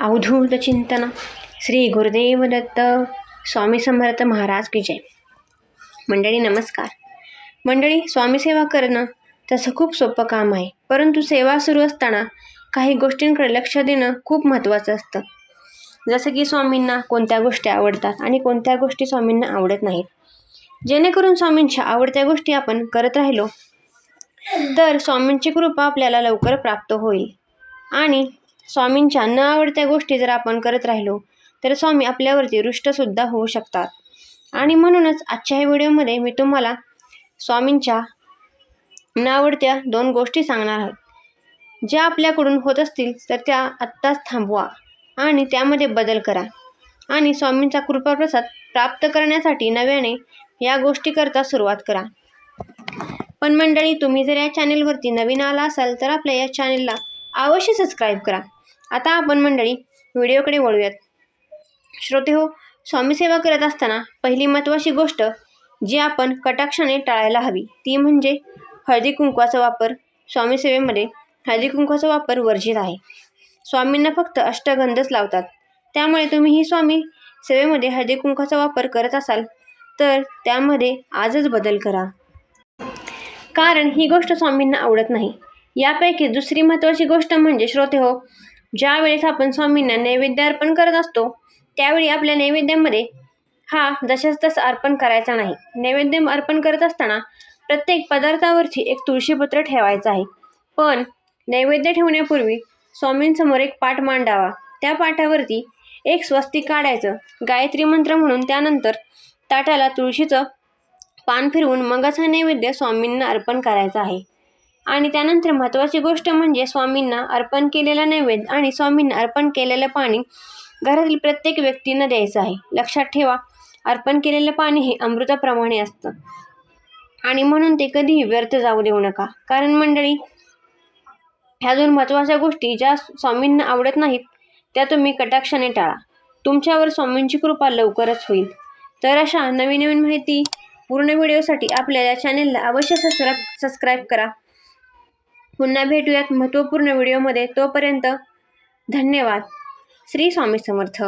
अवधूत चिंतन. श्री गुरुदेव दत्त स्वामी समर्थ महाराज की जय. मंडळी नमस्कार. मंडळी स्वामी सेवा करणं तसं खूप सोपं काम आहे. परंतु सेवा सुरू असताना काही गोष्टींकडे लक्ष देणं खूप महत्त्वाचं असतं. जसं की स्वामींना कोणत्या गोष्टी आवडतात आणि कोणत्या गोष्टी स्वामींना आवडत नाहीत. जेणेकरून स्वामींच्या आवडत्या गोष्टी आपण करत राहिलो तर स्वामींची कृपा आपल्याला लवकर प्राप्त होईल. आणि स्वामींच्या न आवडत्या गोष्टी जर आपण करत राहिलो तर स्वामी आपल्यावरती रुष्टसुद्धा होऊ शकतात. आणि म्हणूनच आजच्या ह्या व्हिडिओमध्ये मी तुम्हाला स्वामींच्या न आवडत्या दोन गोष्टी सांगणार आहोत ज्या आपल्याकडून होत असतील तर त्या आत्ताच थांबवा आणि त्यामध्ये बदल करा. आणि स्वामींचा कृपाप्रसाद प्राप्त करण्यासाठी नव्याने या गोष्टीकरता सुरुवात करा. पण मंडळी तुम्ही जर या चॅनेलवरती नवीन आला असाल तर आपल्या या चॅनेलला अवश्य सबस्क्राईब करा. आता आपण मंडळी व्हिडिओकडे वळूयात. श्रोते हो स्वामी सेवा करत असताना पहिली महत्त्वाची गोष्ट जी आपण कटाक्षाने टाळायला हवी ती म्हणजे हळदी कुंकवाचा वापर. स्वामी सेवेमध्ये हळदी कुंकवाचा वापर वर्जित आहे. स्वामींना फक्त अष्टगंधच लावतात. त्यामुळे तुम्हीही स्वामी सेवेमध्ये हळदी कुंकवाचा वापर करत असाल तर त्यामध्ये आजच बदल करा. कारण ही गोष्ट स्वामींना आवडत नाही. यापैकी दुसरी महत्त्वाची गोष्ट म्हणजे श्रोते हो ज्या वेळेस आपण स्वामींना नैवेद्य अर्पण करत असतो त्यावेळी आपल्या नैवेद्यामध्ये हा जशाच तसा अर्पण करायचा नाही. नैवेद्य अर्पण करत असताना प्रत्येक पदार्थावरची एक तुळशीपत्र ठेवायचं आहे. पण नैवेद्य ठेवण्यापूर्वी स्वामींसमोर एक पाठ मांडावा. त्या पाठावरती एक स्वस्तिक काढायचं गायत्री मंत्र म्हणून त्यानंतर ताटाला तुळशीचं पान फिरवून मगच हा नैवेद्य स्वामींना अर्पण करायचा आहे. आणि त्यानंतर महत्त्वाची गोष्ट म्हणजे स्वामींना अर्पण केलेला नैवेद्य आणि स्वामींना अर्पण केलेलं पाणी घरातील प्रत्येक व्यक्तींना द्यायचं आहे. लक्षात ठेवा अर्पण केलेलं पाणी हे अमृताप्रमाणे असतं. आणि म्हणून ते कधीही व्यर्थ जाऊ देऊ नका. कारण मंडळी ह्या दोन महत्त्वाच्या गोष्टी ज्या स्वामींना आवडत नाहीत त्या तुम्ही कटाक्षाने टाळा. तुमच्यावर स्वामींची कृपा लवकरच होईल. तर अशा नवीन नवीन माहिती पूर्ण व्हिडिओसाठी आपल्या या चॅनेलला अवश्य सबस्क्राईब सबस्क्राईब करा. पुन्हा भेटूयात महत्त्वपूर्ण व्हिडिओमध्ये. तोपर्यंत धन्यवाद. श्री स्वामी समर्थ.